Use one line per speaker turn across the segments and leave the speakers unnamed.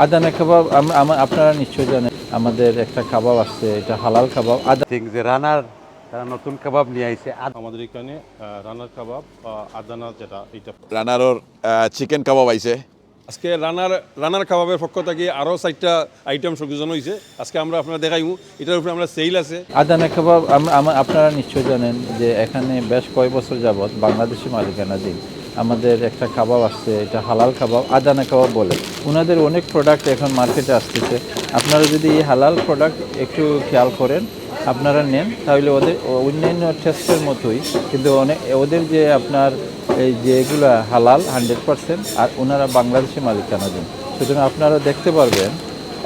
আদানা কাবাব আপনারা নিশ্চয় জানেন আমাদের একটা কাবাব আসছে এটা হালাল কাবাব। আদা
যে রানার তারা নতুন কাবাব নিয়ে আইছে। আর
আমাদের এখানে রানার কাবাব আদানা যেটা এটা
রানারর চিকেন কাবাব আইছে।
আজকে রানার রানার কাবাবের পক্ষ থেকে আরও চারটা আইটেম সংযোজন হয়েছে আজকে আমরা আপনারা দেখাইমু এটার উপরে আমরা সেল আছে।
আদানা কাবাব আপনারা নিশ্চয়ই জানেন যে এখানে বেশ কয় বছর যাবৎ বাংলাদেশি মালিকানাধীন আমাদের একটা কাবাব আসছে এটা হালাল কাবাব, আদানা কাবাব বলে। ওনাদের অনেক প্রোডাক্ট এখন মার্কেটে আসতেছে। আপনারা যদি এই হালাল প্রোডাক্ট একটু খেয়াল করেন, আপনারা নেন, তাহলে ওদের অন্যান্য টেস্টের মতোই, কিন্তু অনেক ওদের যে আপনার এই যে এগুলা হালাল হান্ড্রেড পার্সেন্ট আর ওনারা বাংলাদেশি মালিকানাধীন। সুতরাং আপনারা দেখতে পারবেন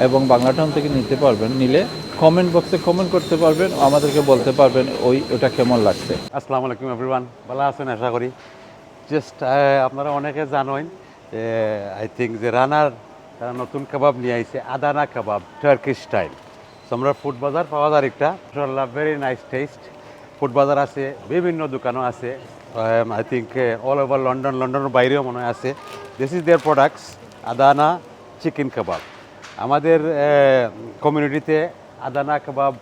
এবং বাংলা টাউন থেকে নিতে পারবেন, নিলে কমেন্ট বক্সে কমেন্ট করতে পারবেন, আমাদেরকে বলতে পারবেন ওই, ওটা কেমন লাগছে।
আসসালামু আলাইকুম এভরিওয়ান ভালো আছেন? আশা করি। জাস্ট আপনারা অনেকে জানেন আই থিঙ্ক যে রানার, তারা নতুন কাবাব নিয়ে আইছে, Adana kebab Turkish style so আমরা ফুড বাজার পাওয়া যায় একটা মাশাআল্লাহ ভেরি নাইস টেস্ট ফুড বাজার আছে, বিভিন্ন দোকানও আছে I think all over London লন্ডনের বাইরেও মনে হয় আছে। This is their products Adana chicken kebab. আমাদের কমিউনিটিতে Adana kebab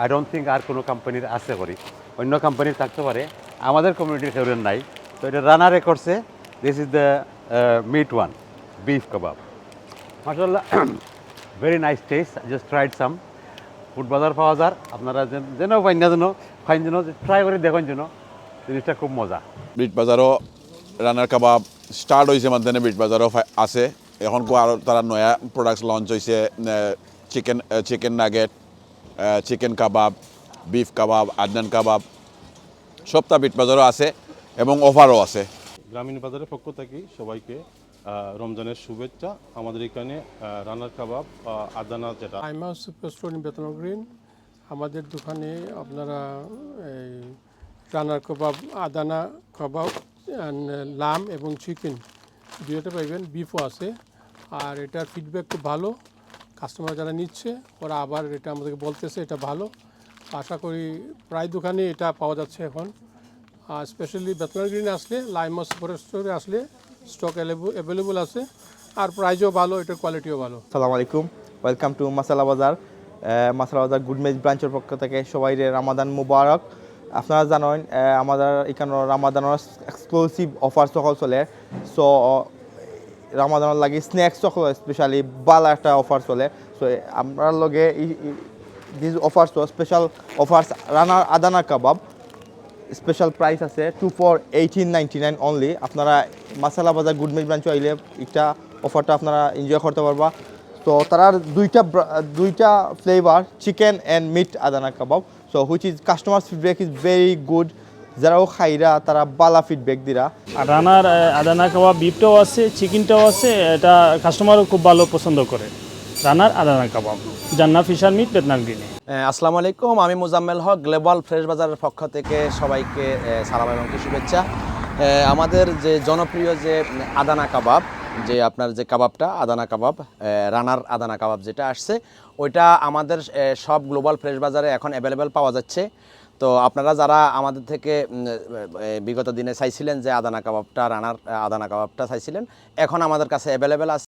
I don't think আর কোনো কোম্পানির আছে করি অন্য কোম্পানির থাকতে পারে। আমাদের কমিউনিটির কেউ নাই। তো এটা রানারে করছে this is the meat one beef kebab মাসাল্লাহ very nice taste just tried some food বাজার পাওয়া যার, আপনারা যেন- পাইন না যেন ফাইন যেন ট্রাই করে দেখেন যেন, জিনিসটা খুব মজা।
বিট বাজারও রানার কাবাব স্টার্ট হয়েছে মাধ্যমে বিট বাজারও আছে। এখন আরও তারা নয়া প্রোডাক্টস লঞ্চ হয়েছে chicken chicken nugget chicken kebab beef kebab Adana kebab সবটা বিট বাজারও আছে এবং অফারও আছে।
গ্রামীণ বাজারের পক্ষ থেকে সবাইকে রমজানের শুভেচ্ছা। আমাদের এখানে রানার কাবাব আদানা যেটা।
Aima super store in Bethnal green. আমাদের দোকানে আপনারা এই রানার কাবাব আদানা কাবাব লাম এবং চিকেন দুইটা পাইবেন। বিফও আছে। আর এটার ফিডব্যাক খুব ভালো। কাস্টমার যারা নিচ্ছে ওরা আবার এটা আমাদেরকে বলতেছে এটা ভালো। আশা করি প্রায় দোকানে এটা পাওয়া যাচ্ছে এখন। আর স্পেশালি বেতনার গ্রিনে আসলে লাইমা সুপার স্টোরে আসলে স্টক অ্যাভেলেবল আছে। আর প্রাইসও ভালো, এটার কোয়ালিটিও ভালো।
সালাম আলাইকুম। ওয়েলকাম টু মাসালা বাজার মাসালা বাজার গুড মেজ ব্রাঞ্চের পক্ষ থেকে সবাই রামাদান মুবারক। আপনারা জানেন আমাদের এখানে রামাদানের এক্সক্লুসিভ অফার সকল চলে। সো রামাদানের লাগে স্ন্যাক্স সকল স্পেশালি ভালো একটা অফার চলে। সো আমরা লগে this offers special offers runner Adana kebab special price আছে two for eighteen ninety nine only আপনারা মাসালা বাজার গুড মিল ব্রাঞ্চ আইলে একটা অফারটা আপনারা এনজয় করতে পারবা। তো তারার দুইটা দুইটা flavour chicken and meat Adana kebab so which is customer feedback is very good যারাও খাইরা, তারা বালা ফিডব্যাক দিরা।
রানার আদানা কাবাব বিফটাও আছে চিকেনটাও আছে, এটা কাস্টমারও খুব ভালো পছন্দ করে। রানার আদানা কাবাব। জান্না ফিশার মিট বেতনার গ্রিনে
আসসালামু আলাইকুম, আমি মুজাম্মেল হক, গ্লোবাল ফ্রেশ বাজারের পক্ষ থেকে সবাইকে সালাম এবং শুভেচ্ছা। আমাদের যে জনপ্রিয় যে আদানা কাবাব, যে আপনার যে কাবাবটা, আদানা কাবাব রানার আদানা কাবাব যেটা আসছে, ওইটা আমাদের সব গ্লোবাল ফ্রেশ বাজারে এখন অ্যাভেলেবেল পাওয়া যাচ্ছে। তো আপনারা যারা আমাদের থেকে বিগত দিনে চাইছিলেন যে আদানা কাবাবটা, রানার আদানা কাবাবটা চাইছিলেন, এখন আমাদের কাছে অ্যাভেলেবেল আছে।